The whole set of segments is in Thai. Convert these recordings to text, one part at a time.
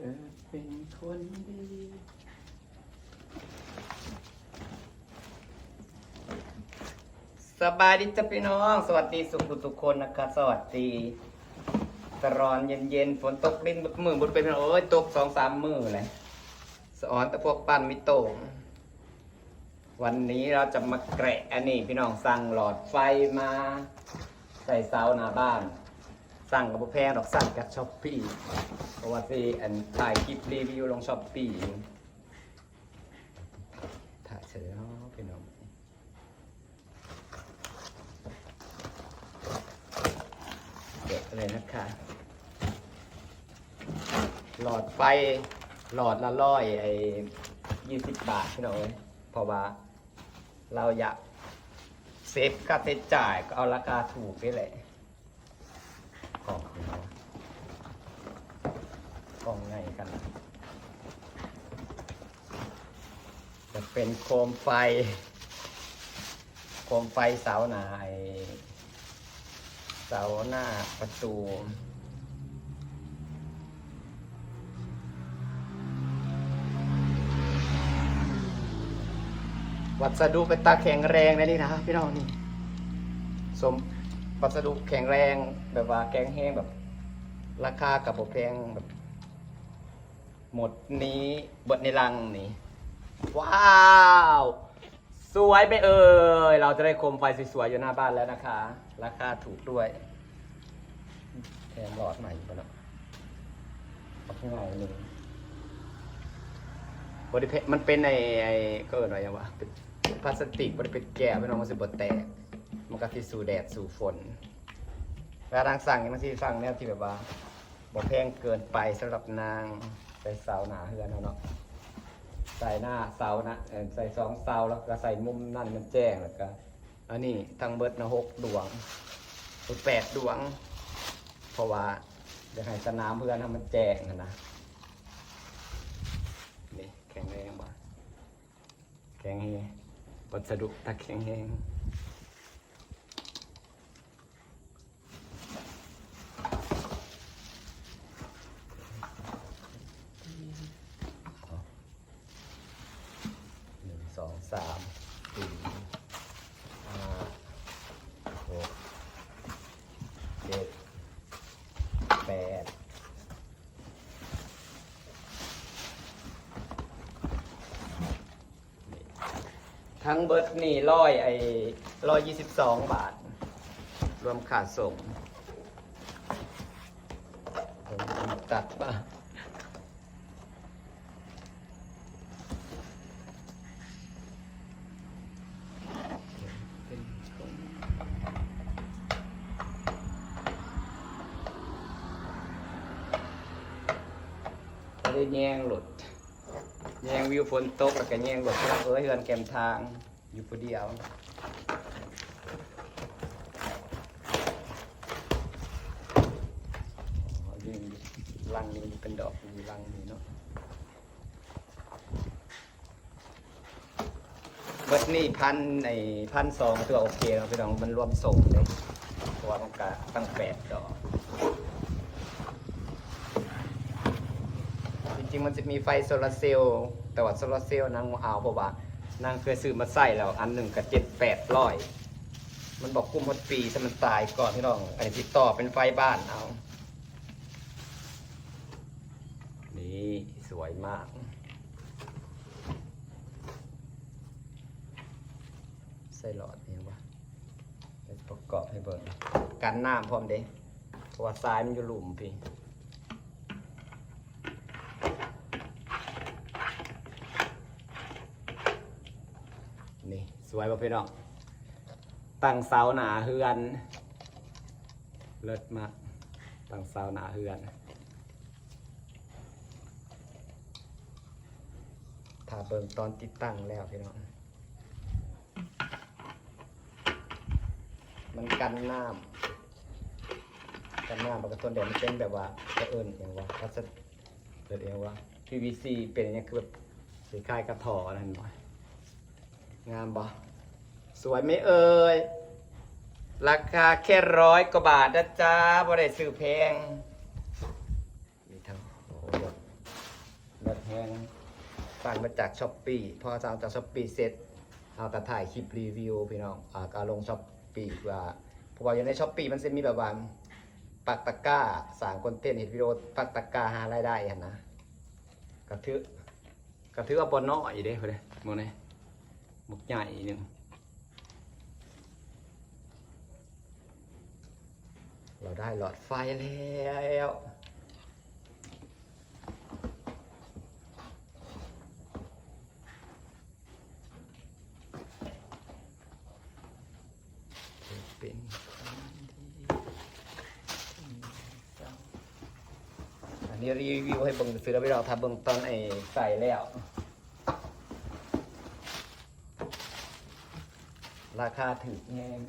เธอเป็นคนดี สบายดีจ้ะพี่น้อง สวัสดีสุขุทุกคนนะคะ สวัสดีตรอนเย็นๆฝนตกลินมือบนเป็นโอ้ยตกสองสามมือเลยสอนแต่พวกปั้นมิโตงวันนี้เราจะมาแกะอันนี้พี่น้องสั่งหลอดไฟมา ใส่เสาหน้าบ้าน สั่งกับแพงดอกสั่งกับช้อปปี้เพราะว่าที่อันถ่ายคลิปรีวิวลงช้อปปี้ถ่ายเสร็จแล้วพี่น้องเด็กเลยนะคะ หลอดไฟหลอดละร้อยไอ้ยี่สิบบาทพี่น้องเอ้ยเพราะว่าเราอยากเซฟค่าใช้จ่ายก็เอาราคาถูกนี่แหละ กล่องพี่น้องกล่องไงกัน จะเป็นโคมไฟ โคมไฟเสาหนาไอเสาหน้าประตูวัสดุเป็นตาแข็งแรงนะนี่นะพี่น้องนี่สม วัสดุแข็งแรงแบบว่าแกงแห้งแบบ ราคากับผมแพงแบบ หมดนี้เบดในลังนี่ว้าวสวยไปเอ่ยเราจะได้โคมไฟสวยๆอยู่หน้าบ้านแล้วนะคะ ราคาถูกด้วยแถมหลอดใหม่ไปแล้วเอาข้างในเลยบริเพมันเป็นไอไอก็เอินว่าอย่างวะเป็นพลาสติกบริเป็นแก้วไม่น้องมันสิบดแตก มันก็ที่สู่แดดสู่ฝนเวลาทางสั่งนี่มันสิสั่งแนวที่แบบว่าบ่แพงเกินไปสำหรับนางใส่เสาหนาเฮือนเอาเนาะใส่หน้าเสานะใส่สองเสาแล้วก็ใส่มุมนั่นมันแจ้งแล้วก็อันนี้ทั้งเบิดนะหกดวงหรือแปดดวง เพราะว่าเดี๋ยวให้สนามเพื่อนให้มันแจ้งนะนะนี่แข็งแรงบ่แข็งแรงวัสดุตะแข็งแรงหนึ่งสองสามสี่ห้าหกเจ็ดแปด ทั้งเบิร์ดนี่ร้อยไอ้ร้อยยี่สิบสองบาท รวมค่าส่งผมตัดป่ะได้แย่งหลุด แย่งวิวฝนตกแล้วก็แย่งหลุดเอเอ้ยเฮือนแกมทาง อยู่ผู้เดียวลังนี้เป็นดอกมีลังนี้เนาะเบิดนี่พันในพันสองตัวโอเคเนาะพี่น้องมันรวมส่งเลยเพราะว่ามันก็ตั้งแปดดอก จริงมันจะมีไฟโซลาร์เซลล์แต่ว่าโซลาร์เซลล์นางเอาเพราะว่านางเคยซื้อมาใส่แล้วอันหนึ่งกับเจ็ดแปดร้อยมันบอกกุมหมดปีถ้ามันตายก่อนพี่น้องไอ้ติดต่อเป็นไฟบ้านเอานี่สวยมาก ใส่หลอดนี่วะประกอบให้เบิ่งกันน้ำพร้อมเด้เพราะว่าทรายมันอยู่หลุมพี่ นี่สวยป่ะพี่น้องตั้งเสาหนาเฮือน เลิศมากตั้งเสาหนาเฮือนถ้าเบิ่งตอนติดตั้งแล้วพี่น้องมันกันน้ำกันน้ำปกติต้นแดดมันเป็นแบบว่าจะเอิญอย่างว่าพลาสติกเกิดเองว่า PVC เป็นอย่างเงี้คือแบบสีคล้ายกระถอนั่นหน่อย งามบ่สวยไหมเอ่ย ราคาแค่ร้อยกว่าบาทนะจ๊ะบ่ได้ซื้อแพง มีทั้งโอ้โหงสั่งมาจากช้อปปี้พอสั่งจากช้อปปี้เสร็จเอาแต่ถ่ายคลิปรีวิวพี่น้องอ่าการลงช้อปปี้ว่าเพราะว่าอยู่ในช้อปปี้มันจะมีแบบว่าปักตะกร้าสางคนเทนเห็นวิดีโอปักตะกร้าหารายได้อะนนะกระถือกระถือว่าบนน้อยเด้เพื่อนโมนี่ มุกใหญ่หนึ่งเราได้หลอดไฟแล้วอันนี้รีวิวให้เบิ่งซื้อแล้วไปเราทำเบิ่งตอนไอ้ใส่แล้ว ราคาถือแงง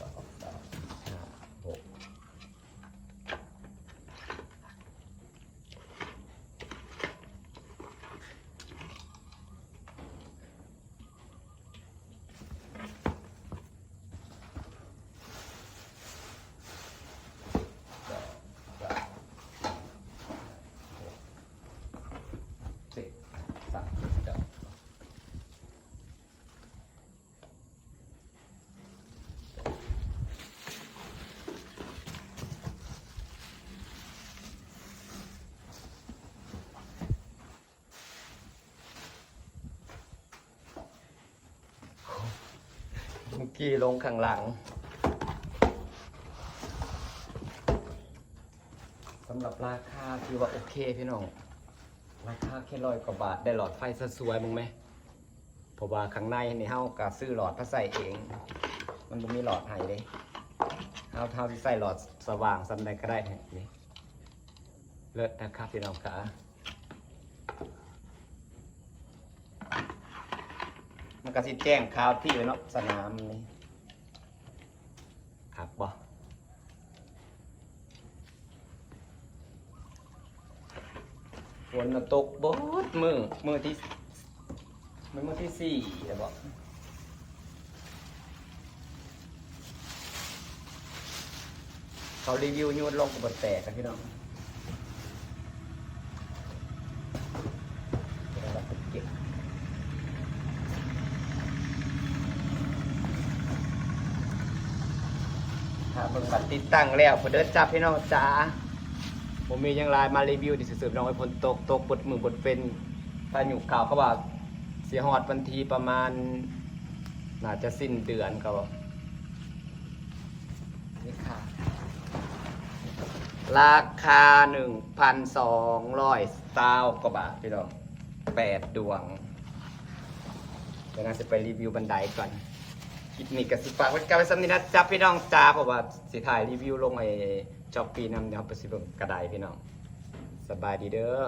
สองสามห้าหกสองสามหกเจ็ดสามเก้า เมื่อกี้ลงข้างหลังสำหรับราคาคือว่าโอเคพี่น้อง ราคาแค่ร้อยกว่าบาทได้หลอดไฟสวยมึงไหมเพราะว่าข้างในนี่เฮากะซื้อหลอดมาใส่เอง มันบ่มีหลอดให้เลยเฮาเท่าที่ใส่หลอดสว่างสำใดก็ได้เนี่ยเลิศนะครับพี่น้องขา มันก็สิแจ้งข่าวที่ไว้เนาะสนามนี่ครับบ่ฝนน่ะตกบดมือมือที่มือมือที่สี่เดี๋ยวบอกเขารีวิวยูนลงกับบทแตกกันพี่น้องเดี๋ยวเราไปเก็บถ้า เบิ่งบัตรติดตั้งแล้วพอเดินจับพี่น้องจ้าผมมียังไลน์มารีวิวดิสืบน้องไอ้ฝนตกตกบดมือบดเป็นถ้าอยู่ข่าวเขาว่าเสียหอดวันทีประมาณน่าจะสิ้นเดือนเขาบอกนี่ค่ะ ราคาหนึ่งพันสองร้อยเก้ากว่าบาทพี่น้องแปดดวง เดี๋ยวน่าจะไปรีวิวบันไดก่อน คลิปนี้กับสิฝากไว้กับไว้สำนีนะจับพี่น้องจ้าเพราะว่าสิถ่ายรีวิวลงไอ้จอบปีนำเดี๋ยวไปสิเบิ่งกระไดพี่น้องสบายดีเด้อ